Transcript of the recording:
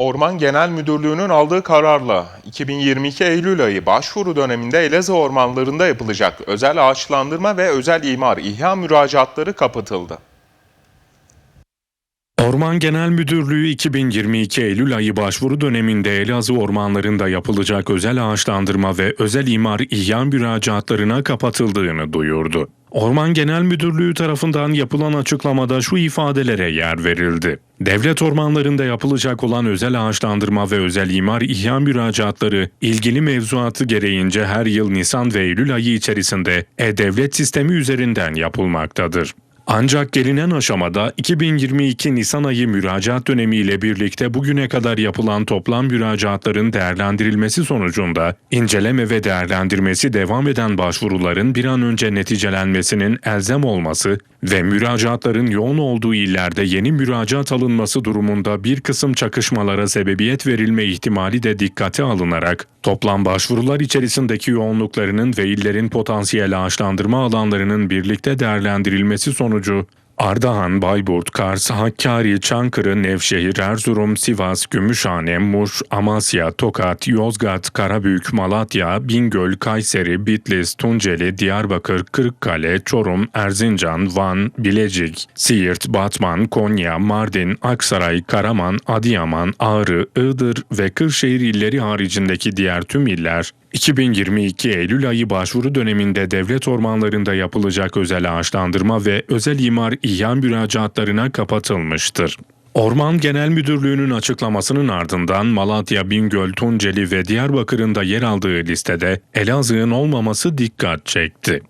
Orman Genel Müdürlüğü'nün aldığı kararla 2022 Eylül ayı başvuru döneminde Elazığ ormanlarında yapılacak özel ağaçlandırma ve özel imar ihya müracaatları kapatıldı. Orman Genel Müdürlüğü 2022 Eylül ayı başvuru döneminde Elazığ ormanlarında yapılacak özel ağaçlandırma ve özel imar ihya müracaatlarına kapatıldığını duyurdu. Orman Genel Müdürlüğü tarafından yapılan açıklamada şu ifadelere yer verildi. Devlet ormanlarında yapılacak olan özel ağaçlandırma ve özel imar ihya müracaatları ilgili mevzuatı gereğince her yıl Nisan ve Eylül ayı içerisinde e-devlet sistemi üzerinden yapılmaktadır. Ancak gelinen aşamada 2022 Nisan ayı müracaat dönemiyle birlikte bugüne kadar yapılan toplam müracaatların değerlendirilmesi sonucunda inceleme ve değerlendirmesi devam eden başvuruların bir an önce neticelenmesinin elzem olması ve müracaatların yoğun olduğu illerde yeni müracaat alınması durumunda bir kısım çakışmalara sebebiyet verilme ihtimali de dikkate alınarak toplam başvurular içerisindeki yoğunluklarının ve illerin potansiyel ağaçlandırma alanlarının birlikte değerlendirilmesi sonucu Ardahan, Bayburt, Kars, Hakkari, Çankırı, Nevşehir, Erzurum, Sivas, Gümüşhane, Muş, Amasya, Tokat, Yozgat, Karabük, Malatya, Bingöl, Kayseri, Bitlis, Tunceli, Diyarbakır, Kırıkkale, Çorum, Erzincan, Van, Bilecik, Siirt, Batman, Konya, Mardin, Aksaray, Karaman, Adıyaman, Ağrı, Iğdır ve Kırşehir illeri haricindeki diğer tüm iller 2022 Eylül ayı başvuru döneminde devlet ormanlarında yapılacak özel ağaçlandırma ve özel imar ihya müracaatlarına kapatılmıştır. Orman Genel Müdürlüğü'nün açıklamasının ardından Malatya, Bingöl, Tunceli ve Diyarbakır'ın da yer aldığı listede Elazığ'ın olmaması dikkat çekti.